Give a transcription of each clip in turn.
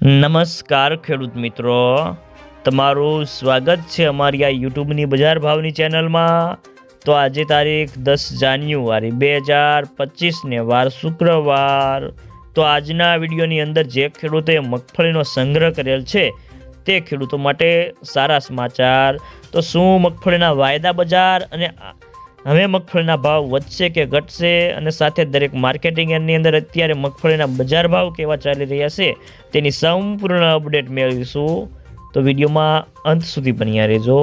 નમસ્કાર ખેડૂત મિત્રો. તમારું સ્વાગત છે અમારી આ યુટ્યુબની બજાર ભાવની ચેનલમાં. તો આજે તારીખ દસ જાન્યુઆરી બે હજાર પચીસને વાર શુક્રવાર. તો આજના વિડીયોની અંદર જે ખેડૂતે મગફળીનો સંગ્રહ કરેલ છે તે ખેડૂતો માટે સારા સમાચાર. તો શું મગફળીના વાયદા બજાર અને હવે મગફળીના ભાવ વધશે કે ઘટશે અને સાથે દરેક માર્કેટિંગ યાર્ડની અંદર અત્યારે મગફળીના બજાર ભાવ કેવા ચાલી રહ્યા છે તેની સંપૂર્ણ અપડેટ મેળવીશું. તો વિડીયોમાં અંત સુધી બન્યા રહેજો.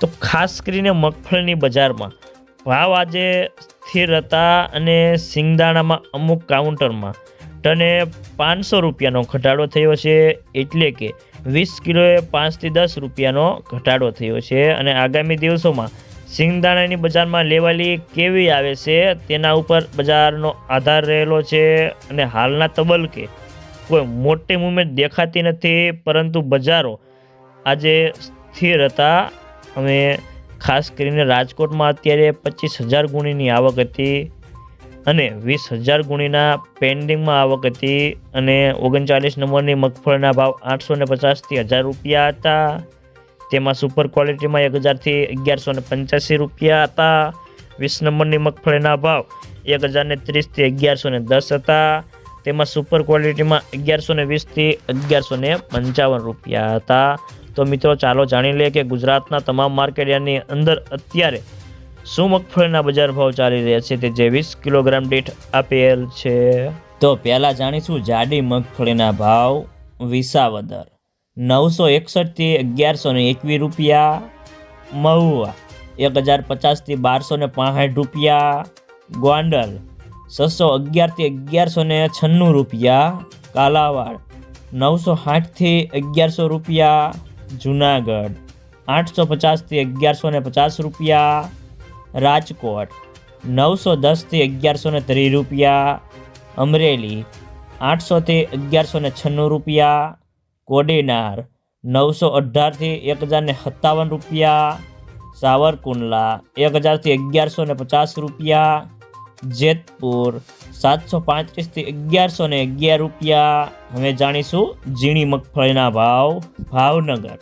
તો ખાસ કરીને મગફળીની બજારમાં ભાવ આજે સ્થિર હતા અને સિંગદાણામાં અમુક કાઉન્ટરમાં ટને પાંચસો રૂપિયાનો ઘટાડો થયો છે એટલે કે વીસ કિલોએ પાંચથી દસ રૂપિયાનો ઘટાડો થયો છે અને આગામી દિવસોમાં સિંગદાણાની બજારમાં લેવાલી કેવી આવે છે? તેના ઉપર બજારનો આધાર રહેલો છે અને હાલના તબલકે કોઈ મોટી મૂવમેન્ટ દેખાતી નથી, પરંતુ બજારો આજે સ્થિર હતા. અમે ખાસ કરીને રાજકોટમાં અત્યારે પચીસ હજાર ગુણીની આવક હતી અને વીસ હજાર ગુણીના પેન્ડિંગમાં આવક હતી અને ઓગણચાલીસ નંબરની મગફળીના ભાવ આઠસો ને પચાસથી હજાર રૂપિયા હતા. તેમાં સુપર ક્વોલિટીમાં એક હજારથી અગિયારસો ને પંચ્યાસી રૂપિયા હતા. વીસ નંબરની મગફળીના ભાવ એક હજારને ત્રીસથી અગિયારસો ને દસ હતા. તેમાં સુપર ક્વોલિટીમાં અગિયારસો ને વીસથી અગિયારસો ને પંચાવન રૂપિયા હતા. તો મિત્રો, ચાલો જાણી લઈએ કે ગુજરાતના તમામ માર્કેટ યાર્ડની અંદર અત્યારે શું મગફળીના બજાર ભાવ ચાલી રહ્યા છે તે જે વીસ કિલોગ્રામ દીઠ આપેલ છે. તો પહેલાં જાણીશું જાડી મગફળીના ભાવ, વિસાવદર. નવસો એકસઠથી અગિયારસો ને એકવીસ રૂપિયા, મહુવા એક હજાર પચાસથી બારસો ને પાંસઠ રૂપિયા, ગોંડલ છસો અગિયારથી અગિયારસો ને છન્નું રૂપિયા, કાલાવાડ નવસો સાઠથી અગિયારસો રૂપિયા, જુનાગઢ આઠસો પચાસથી અગિયારસો ને પચાસ રૂપિયા, રાજકોટ નવસો દસથી અગિયારસો ને ત્રીસ રૂપિયા, અમરેલી આઠસોથી અગિયારસો ને છન્નું રૂપિયા કોડીનાર, નવસો અઢારથી એક હજારને સત્તાવન રૂપિયા. સાવરકુંડલા, એક હજારથી અગિયારસો ને પચાસ રૂપિયા. જેતપુર, સાતસો પાંત્રીસથી અગિયારસો ને અગિયાર રૂપિયા. હવે જાણીશું ઝીણી મગફળીના ભાવ. ભાવનગર,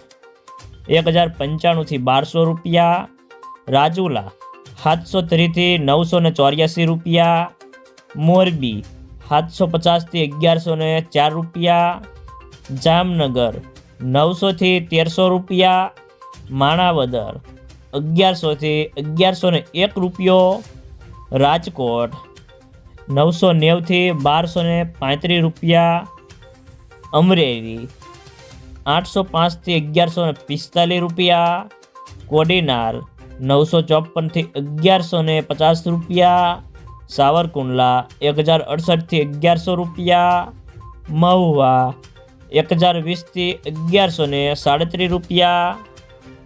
એક હજાર પંચાણુંથી બારસો રૂપિયા. રાજુલા, સાતસો ત્રીસથી નવસો ને ચોર્યાસી રૂપિયા. મોરબી, સાતસો પચાસથી અગિયારસો ને ચાર રૂપિયા. જામનગર, નવસોથી તેરસો રૂપિયા, માણાવદર, અગિયારસોથી અગિયારસો ને એક રૂપિયો, રાજકોટ, નવસો નેવથી બારસો ને પાંત્રીસ રૂપિયા, અમરેલી, આઠસો પાંચથી અગિયારસો ને પિસ્તાલીસ રૂપિયા, કોડીનાર, નવસો ચોપનથી અગિયારસો ને પચાસ રૂપિયા, સાવરકુંડલા, એક હજાર અડસઠથી અગિયારસો રૂપિયા, મહુવા એક હજાર વીસથી અગિયારસો ને સાડત્રીસ રૂપિયા